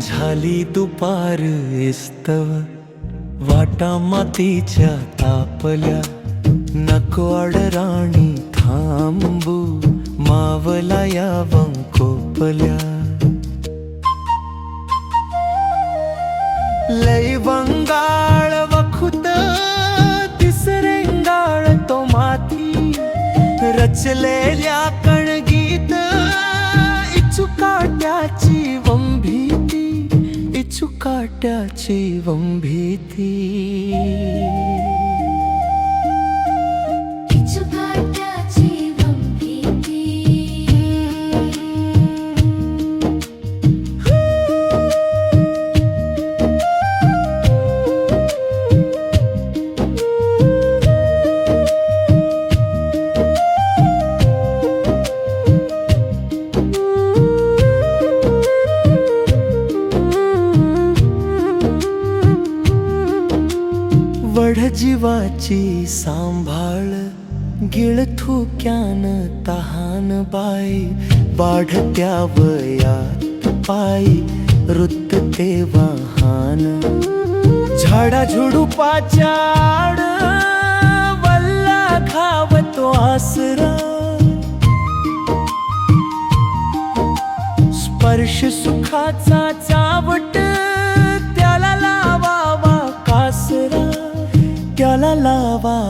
झाली दुपार इस्तव वाटा मातीच्या तापल्या नको अडराणी थांबू मावला या वंकोपल्या लय वंगाळ वखुत तिसरेंगाळ तो माती रचलेल्या యేసు కాటాచి వంభీతి वढ जीवाची सांभाळ गिळथुक्यान तहान बाई. वाढत्या वयात पायी रुत ते वाहन. झाडा झुडुपाच्या आड वल्ला खावतो आसरा. स्पर्श सुखाचा चावट वा